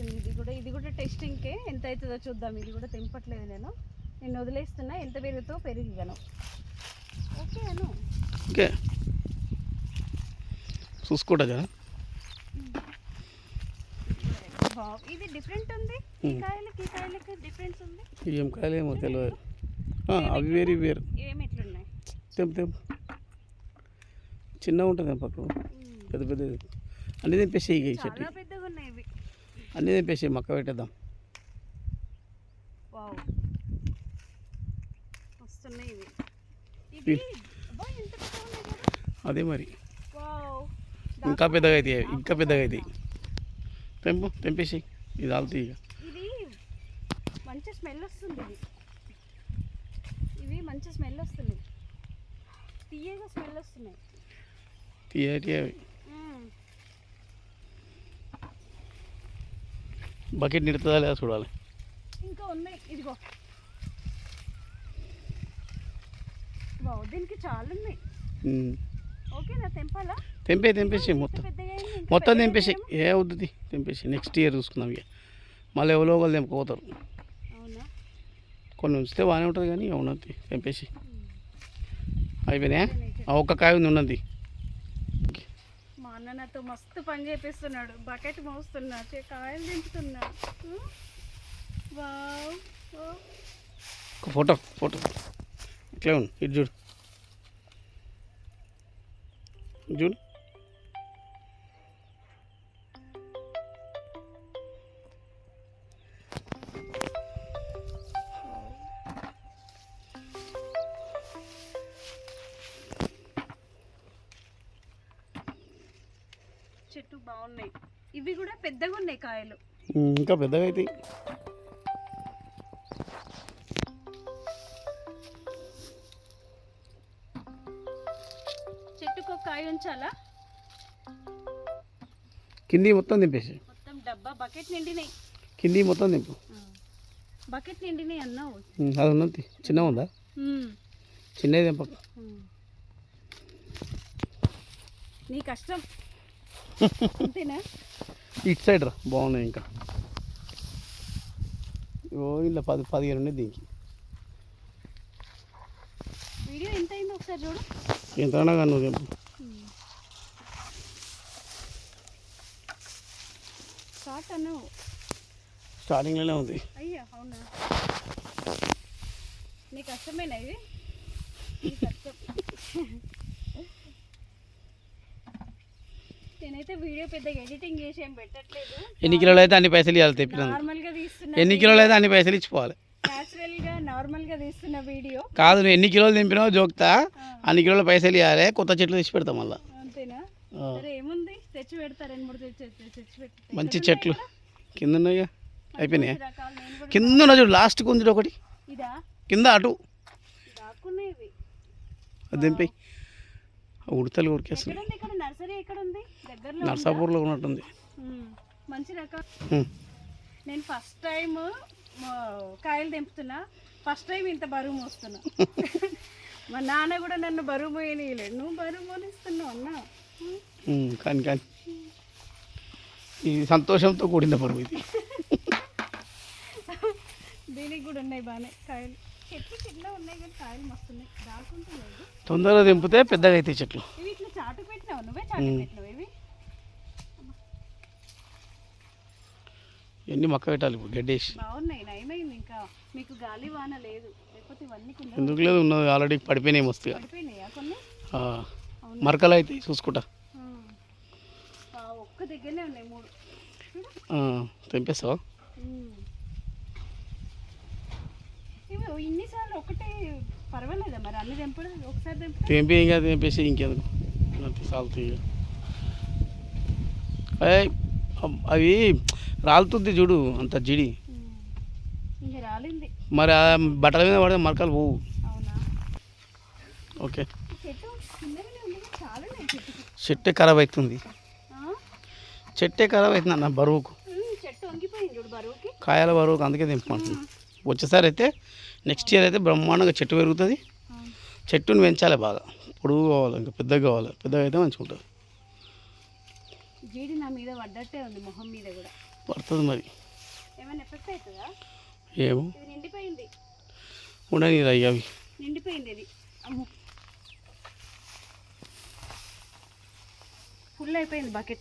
వస్తుంది. ఇది కూడా ఇది కూడా టెస్టింగ్కే ఎంత అవుతుందో చూద్దాం. ఇది కూడా తెంపట్లేదు నేను. నేను వదిలేస్తున్నా. ఎంత పెరుగుతో పెరిగిగను. ఓకే అను. ఓకే. బావ్ ఇది డిఫరెంట్ ఉంది? ఈ కాయలకి ఈ కాయలకి డిఫరెన్స్ ఉంది? ఏం కాయలేమో తెలియదు ఆ, అవి వేరు వేరు. ఏమి ఎట్లున్నాయి? తెంపు తెంపు. చిన్నగా ఉంటుంది పక్కకు. పెద్ద పెద్ద అన్నీ తెంపేసి చెట్టు. పెద్దగా ఉన్నాయి అన్నీ తెంపేసి మక్క పెట్టేద్దాం. వస్తున్నాయి. అదే మరి. ఇంకా పెద్దగా అవుతాయి ఇంకా పెద్దగా అవుతాయి తెంపు తెంపేసి ఇది ఆలుతాయి ఇక. మంచి స్మెల్ వస్తుంది ఇది. ఇవి మంచి స్మెల్ వస్తుంది. తీయగా స్మెల్ వస్తున్నాయి. తీయటి అవి బకెట్ నిడుతుందా లేదా చూడాలి. ఇంకా ఉన్నాయి. ఇదిగో. వావ్ దీనికి చాలా ఉన్నాయి. ఉమ్. ఓకేనా తెంపాలా? తెంపే తెంపేసి మొత్తం. మొత్తం తెంపేసి. ఏ అవుతుంది తెంపేసి నెక్స్ట్ ఇయర్ చూసుకుందాం ఇక. మళ్ళీ ఎవరో ఒకళ్ళు తెంపుకోతారు కొన్ని ఉంచితే బాగానే ఉంటుంది కానీ ఇక ఉన్నది తెంపేసి అయిపోయినాయా? ఒక్క కాయ ఉంది ఉన్నది. అన్న నాతో మస్తు పని చేపిస్తున్నాడు. బకెట్ మోస్తున్నా చే- కాయలు దింపుతున్నా వావ్ ఫోటో ఫోటో. ఇట్లా ఉంది ఇటు చూడు. చూడు. బాగున్నాయి. ఇవి కూడా పెద్దగా ఉన్నాయి కాయలు. ఇంకా పెద్దగా అవుతాయి చెట్టుకు కాయ ఉంచాలా? కింది మొత్తం తెంపేసి మొత్తం డబ్బా బకెట్ నిండినాయి. కింది మొత్తం తెంపు బకెట్ నిండినాయి అన్నావు. అది ఉన్నది చిన్నగా ఉందా. చిన్నది మ్మ్. నీ కష్టం. ఇటు సైడ్ రా బాగున్నాయి ఇంకా. ఓ ఇలా పది పదిహేను ఉన్నాయి దీనికి. వీడియో ఎంత అయిందో ఒకసారి చూడు. ఎంత కానీ నువ్వు షార్ట్ అన్నావు. స్టార్టింగ్లోనే ఉంది. అయ్యా అవునా? నీ కష్టమేనా ఇది? కష్టం నేనైతే వీడియో పెద్దగా ఎడిటింగ్ చేసి ఏం పెట్టట్లేదు. ఎన్ని కిలోలు అయితే అన్ని పైసలు ఇవ్వాలి తీస్తున్న ఎన్ని కిలోలు అయితే అన్ని పైసలు ఇచ్చిపోవాలి. తీస్తున్న వీడియో కాదు నువ్వు ఎన్ని కిలోలు తెంపినావు జోక్తా. అన్ని కిలోల పైసలు ఇవ్వాలి కొత్త చెట్లు తెచ్చి పెడతాం మళ్ళీ. అంతేనా? ఆ. సరే ఏముంది? తెచ్చి పెడతా రెండు మూడు తెచ్చి తెచ్చి- తెచ్చి పెడతా మంచి చెట్లు. కింద ఉన్నాయి అయిపోయినాయి? మంచి రకాలు నేను కూడా కింద ఉన్న చూడు లాస్ట్కి ఉంది ఒకటి. ఇదా? కింద అటు. దాక్కున్నాయి ఇవి అది తెంపి ఉడతలు దగ్గరలో నర్సాపూర్లో ఉన్నట్టుంది. మంచి రకం. నేను ఫస్ట్ టైం కాయలు తెంపుతున్నా. ఫస్ట్ టైం ఇంత బరువు మోస్తున్నా. మా నాన్న కూడా నన్ను బరువు మోయనీయలేడు నువ్వు బరువు మోనిస్తున్నావు అన్న. కానీ కానీ. ఇది సంతోషంతో కూడిన పరువు ఇది. దీనికి కూడా ఉన్నాయి బాగానే కాయలు. చెట్లు చిన్న ఉన్నాయి కానీ కాయలు మస్తున్నాయి. దాకుంటున్నాయి తొందరగా తెంపితే పెద్దగా అవుతాయి చెట్లు. ఇవి ఇట్లా చాటు పెట్టినావు? నువ్వే చాటు పెట్టినావు ఇవి? ఎన్ని మొక్క పెట్టాలి ఇప్పుడు గడ్డేసి. బాగున్నాయి నయమైంది ఇంకా. మీకు గాలి వాన లేదు. లేకపోతే ఇవన్నీ కింద ఎందుకు లేదు? ఉన్నది ఆల్రెడీ పడిపోయినాయి మస్తుగా. పడిపోయినాయా కొన్ని? ఆ, అవునా? మరకలు అయితే చూసుకుంటా. ఆ. ఆ, ఒక్క దగ్గరనే ఉన్నాయి మూడు. చూడు. ఆ, తెంపేస్తావా? ఉమ్. ఇవి ఇన్నిసార్లు ఒకటే పర్వాలేదా మరి? అన్ని తెంపడం ఒకసారి తెంపడం? తెంపి ఇంకా తెంపేసి ఇంకెందుకు? అంతే సాల్తీ అవి రాలుతుంది చూడు అంత జిడి. మరి ఆ బట్టల మీద పడితే మరకలు పోవు. ఓకే. చెట్టు ఖరాబ్ అవుతుంది? చెట్టే ఖరాబ్ అవుతుంది అన్న బరువుకు. కాయల బరువుకు అందుకే తెంపుకుంటున్నాను వచ్చేసారి అయితే నెక్స్ట్ ఇయర్ అయితే బ్రహ్మాండంగా చెట్టు పెరుగుతుంది. చెట్టుని పెంచాలి బాగా. పొడుగు కావాలి ఇంకా పెద్దగా కావాలి. పెద్దగా అయితే మంచిగా ఉంటుంది. పడుతుంది మరి. ఏమైనా ఏమో. నిండిపోయింది. ఉండని అవి. ఫుల్ అయిపోయింది బకెట్